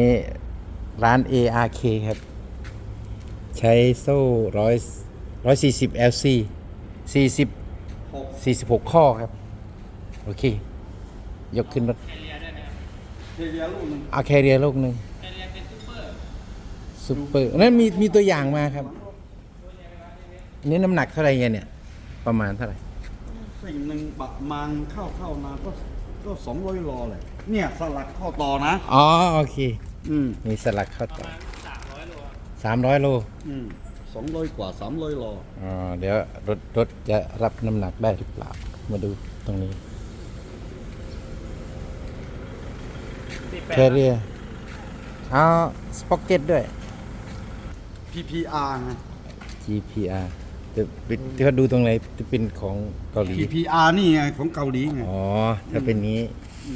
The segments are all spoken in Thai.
นี่ร้าน ARK ครับ ใช้โซ่ร้อยร้อยสี่สิบ LC สี่สิบหกสี่สิบหกข้อครับ โอเค ยกขึ้นรถเทียลูกหนึ่งเอาแคเรียลูกหนึ่งซูเปอร์นั่นมีมีตัวอย่างมาครับอันนี้น้ำหนักเท่าไหร่เงี้ยเนี่ย ประมาณเท่าไหร่สิ่งหนึ่งประมาณเข้าเข้ามาก็ ก็สองร้อยโลเลยเนี่ยสลักข้อต่อนะ อ๋อโอเค อืมมีสลักเข้าต่อสามร้อยโลอืมสองร้อยกว่าสามร้อยโลอ๋อเดี๋ยวรถรถจะรับน้ำหนักได้หรือเปล่า มาดูตรงนี้แคเรียเอาสป็อกเก็ตด้วย PPR ไง GPR จะเป็นที่เขาดูตรงไหนจะเป็นของเกาหลี PPR นี่ไงของเกาหลีไง อ๋อ ถ้าเป็นนี้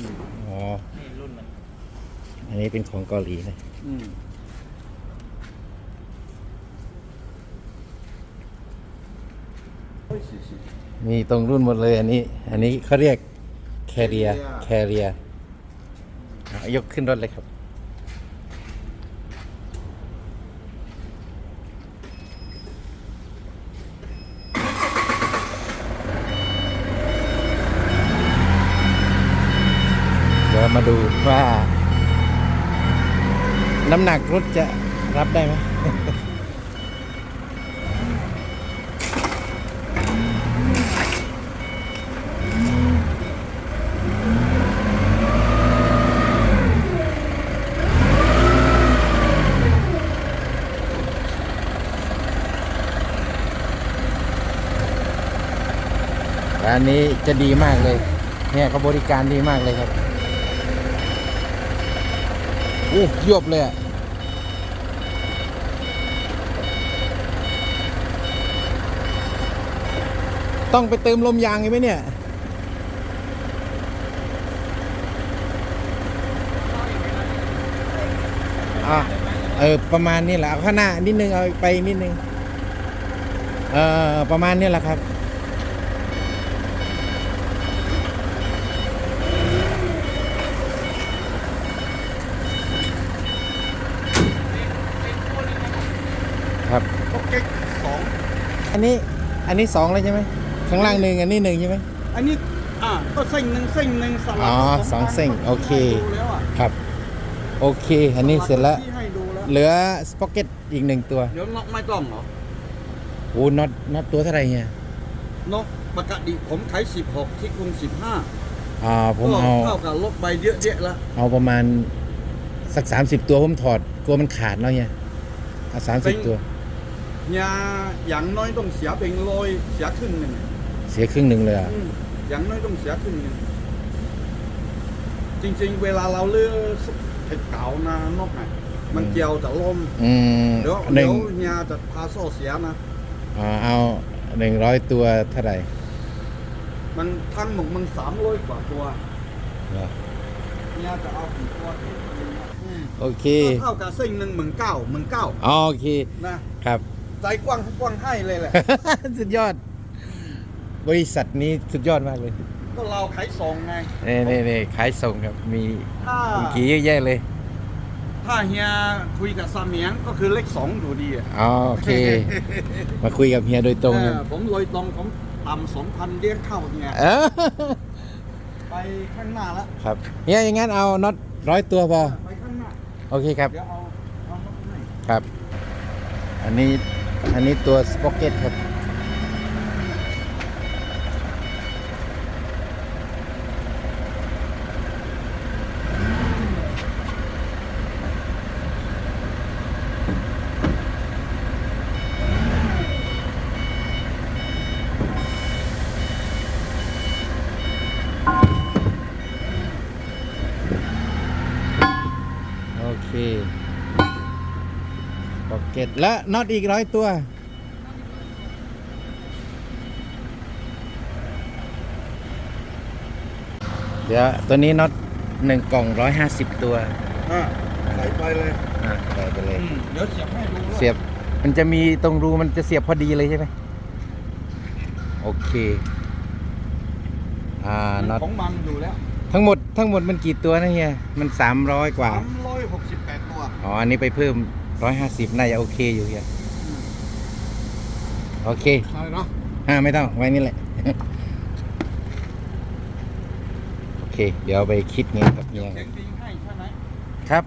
มอ๋ออันนี้เป็นของเกาหลีนะ อืมร้อยสี่สิบมีตรงรุ่นหมดเลยอันนี้ อันนี้เขาเรียกแคเรีย Carrier แคเรียยกขึ้นรถเลยครับ เดี๋ยว มาดูว่า น้ำหนักรถจะรับได้ไหมร้านนี้จะดีมากเลย เนี่ยเขาบริการดีมากเลยครับ โอ้ยบเลยต้องไปเติมลมยางไหมเนี่ย อะ เออ ประมาณนี้แหละ เอาข้างหน้านิดนึง เอาไปนิดนึง เออ ประมาณนี้แหละครับ โอเคสอง อั นนี้อันนี้สองเลยใช่ไหมข้างล่างหนึ่งอันนี้หนึ่งใช่ไหมอันนี้อ่าก็เส้นหนึ่งเส้นหนึ่งสลับอ๋อผสองเส้นก็โอเคให้ดูแล้วอะครับ โอเค อันนี้เสร็จแล้วที่ให้ดูแล้วเหลือสป็อกเก็ตอีกหนึ่งตัวเดี๋ยวนกไม่ต้องเหรอโอ้น็อตน็อตตัวเท่าไหร่เนี่ยนกปกติผมขาย16ที่กรุง15อ่าผมก็เอาเท่ากับลดไปเยอะแยะแล้วเอาประมาณสักสามสิบตัวผมถอดกลัวมันขาดแล้วเนี่ยเอาสามสิบตัว ยาอย่างน้อยต้องเสียเป็นร้อยเสียครึ่งหนึ่งเสียครึ่งหนึ่งเลยอะ อืมอย่างน้อยต้องเสียครึ่งหนึ่งจริง ๆ เวลาเราเลือกเห็ดเก่านานกอะมันเจียวจะล่มอืมเดี๋ยวหเดี๋นึ่ยงวยาจะพาโซ่เสียนะอ่าเอาหนึ่งร้อยตัวเท่าไหร่มันทั้งหมดมันสามร้อยกว่าตัวเหรอเนี่ยจะเอากี่ตัวอืมโอเค ก็เท่ากับเส้นหนึ่งหมื่นเก้าหมื่นเก้าอ๋อโอเค นะครับ ใจกว้างกว้างให้เลยแหละ สุดยอด บริษัทนี้สุดยอดมากเลยก็เราขายส่งไงนี่นี่นี่ขายส่งครับ มีถ้าคุณกี่เยอะแยะเลย ถ้าเฮียคุยกับซาเมียงก็คือเลขสองอยู่ดีอะอ๋อโอเค มาคุยกับเฮียโดยตรงเอครับอผมโดยตรงผมต่ำสองพันเลี้ยงเข้าเนี่ยเออไปข้างหน้าละครับเฮียอย่างงั้นเอาน็อตร้อยตัวพอไปข้างหน้าโอเคครับ เดี๋ยวเอาเอามาให้ ครับ อันนี้ อันนี้ตัวสป็อกเก็ตครับ โอเค สป็อกเก็ตและน็อตอีกร้อยตัว เดี๋ยวตัวนี้น็อตหนึ่งกล่องร้อยห้าสิบตัวอ่าใส่ไปเลยอ่าใส่ไปเลย อืมเดี๋ยวเสียบให้ดูเสียบมันจะมีตรงรูมันจะเสียบพอดีเลยใช่ไหมโอเค อ่าน็อตของมันอยู่แล้วทั้งหมดทั้งหมดมันกี่ตัวนะเฮียมันสามร้อยกว่า สามร้อยหกสิบแปดตัว อ๋อ อันนี้ไปเพิ่ม 150น่าจะโอเคอยู่เฮียโอเคใช่เนาะอ่าไม่ต้องไว้นี่แหละ โอเค เดี๋ยวไปคิดเงินกับเฮียเช็คบินให้ใช่ไหมครับ